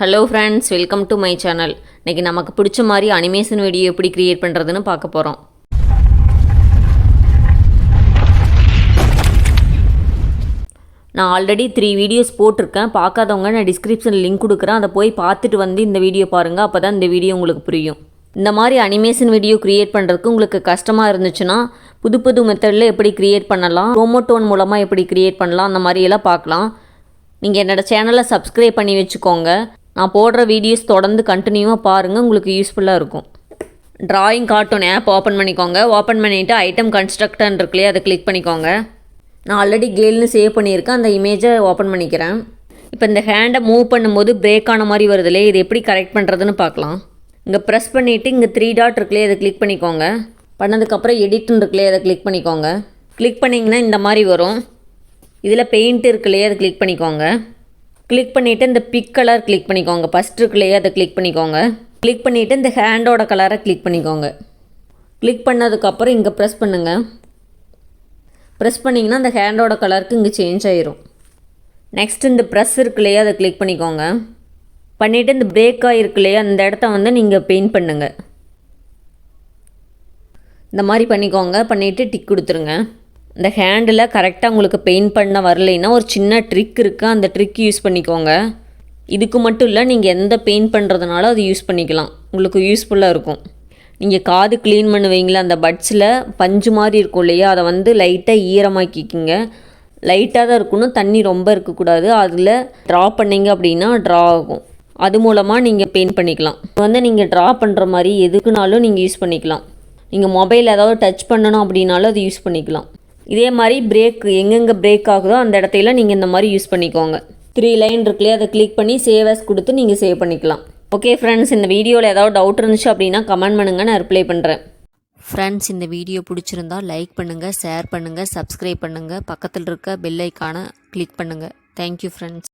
Hello friends welcome to my channel இன்றைக்கி நமக்கு பிடிச்ச மாதிரி அனிமேஷன் வீடியோ எப்படி க்ரியேட் பண்ணுறதுன்னு பார்க்க போகிறோம் நான் ஆல்ரெடி த்ரீ வீடியோஸ் போட்டிருக்கேன். பார்க்காதவங்க நான் டிஸ்கிரிப்ஷனில் லிங்க் கொடுக்குறேன். அதை போய் பார்த்துட்டு வந்து இந்த வீடியோ பாருங்கள் அப்போ தான் இந்த வீடியோ உங்களுக்கு புரியும். இந்த மாதிரி அனிமேஷன் வீடியோ க்ரியேட் பண்ணுறதுக்கு உங்களுக்கு கஷ்டமாக இருந்துச்சுன்னா புது புது மெத்தடில் எப்படி க்ரியேட் பண்ணலாம் ரோமோட்டோன் மூலமாக எப்படி க்ரியேட் பண்ணலாம் அந்த மாதிரியெல்லாம் பார்க்கலாம். நீங்கள் என்னோட சேனலை சப்ஸ்கிரைப் பண்ணி வச்சுக்கோங்க. நான் போடுற வீடியோஸ் தொடர்ந்து கண்டினியூவாக பாருங்கள் உங்களுக்கு யூஸ்ஃபுல்லாக இருக்கும். ட்ராயிங் கார்ட்டூன் ஆப் ஓப்பன் பண்ணிக்கோங்க. ஓப்பன் பண்ணிவிட்டு ஐட்டம் கன்ஸ்ட்ரக்டன் இருக்குல்லையே அதை கிளிக் பண்ணிக்கோங்க. நான் ஆல்ரெடி கேல்னு சேவ் பண்ணியிருக்கேன். அந்த இமேஜை ஓப்பன் பண்ணிக்கிறேன். இப்போ இந்த ஹேண்டை மூவ் பண்ணும்போது பிரேக் ஆன மாதிரி வருது இல்லையா இது எப்படி கரெக்ட் பண்ணுறதுன்னு பார்க்கலாம். இங்கே ப்ரெஸ் பண்ணிவிட்டு இங்கே த்ரீ டாட் இருக்குல்லையே அதை கிளிக் பண்ணிக்கோங்க. பண்ணதுக்கப்புறம் எடிட்னு இருக்குல்லையே அதை கிளிக் பண்ணிக்கோங்க. கிளிக் பண்ணிங்கன்னா இந்த மாதிரி வரும். இதில் பெயிண்ட் இருக்குல்லையே அதை கிளிக் பண்ணிக்கோங்க. கிளிக் பண்ணிவிட்டு இந்த பிக் கலர் கிளிக் பண்ணிக்கோங்க. ஃபஸ்ட் இருக்குல்லையே அதை கிளிக் பண்ணிக்கோங்க. கிளிக் பண்ணிவிட்டு இந்த ஹேண்டோட கலரை கிளிக் பண்ணிக்கோங்க. கிளிக் பண்ணதுக்கப்புறம் இங்கே ப்ரெஸ் பண்ணுங்கள் ப்ரெஸ் பண்ணிங்கன்னா அந்த ஹேண்டோட கலருக்கு இங்கே சேஞ்ச் ஆயிரும். நெக்ஸ்ட் இந்த ப்ரெஸ் இருக்கு இல்லையா அதை கிளிக் பண்ணிக்கோங்க. பண்ணிவிட்டு இந்த பிரேக் ஆகிருக்கு இல்லையா அந்த இடத்த வந்து நீங்கள் பெயிண்ட் பண்ணுங்கள் இந்த மாதிரி பண்ணிக்கோங்க. பண்ணிவிட்டு டிக் கொடுத்துருங்க. இந்த ஹேண்டில் கரெக்டாக உங்களுக்கு பெயிண்ட் பண்ண வரலைன்னா ஒரு சின்ன ட்ரிக் இருக்குது அந்த ட்ரிக் யூஸ் பண்ணிக்கோங்க. இதுக்கு மட்டும் இல்லை நீங்கள் எந்த பெயிண்ட் பண்ணுறதுனாலும் அது யூஸ் பண்ணிக்கலாம். உங்களுக்கு யூஸ்ஃபுல்லாக இருக்கும். நீங்கள் காது க்ளீன் பண்ணுவீங்களா அந்த பட்ஸில் பஞ்சு மாதிரி இருக்கும் இல்லையா? அதை வந்து லைட்டாக ஈரமாக்கிக்கிங்க. லைட்டாக தான் இருக்கணும் தண்ணி ரொம்ப இருக்கக்கூடாது. அதில் ட்ரா பண்ணீங்க அப்படின்னா ட்ரா ஆகும். அது மூலமாக நீங்கள் பெயிண்ட் பண்ணிக்கலாம். வந்து நீங்கள் ட்ரா பண்ணுற மாதிரி எதுக்குனாலும் நீங்கள் யூஸ் பண்ணிக்கலாம். நீங்கள் மொபைல் ஏதாவது டச் பண்ணணும் அப்படின்னாலும் அது யூஸ் பண்ணிக்கலாம். இதே மாதிரி பிரேக் எங்கெங்கே பிரேக் ஆகுதோ அந்த இடத்தையில நீங்கள் இந்த மாதிரி யூஸ் பண்ணிக்கோங்க. த்ரீ லைன் இருக்குல்லையே? அதை கிளிக் பண்ணி சேவஸ் கொடுத்து நீங்கள் சேவ் பண்ணிக்கலாம். ஓகே ஃப்ரெண்ட்ஸ் இந்த வீடியோவில் ஏதாவது டவுட் இருந்துச்சு அப்படின்னா கமெண்ட் பண்ணுங்கள் நான் ரிப்ளை பண்ணுறேன் ஃப்ரெண்ட்ஸ் இந்த வீடியோ பிடிச்சிருந்தா லைக் பண்ணுங்கள் ஷேர் பண்ணுங்கள் சப்ஸ்கிரைப் பண்ணுங்கள் பக்கத்தில் இருக்க பெல் ஐக்கானை கிளிக் பண்ணுங்கள் தேங்க்யூ ஃப்ரெண்ட்ஸ்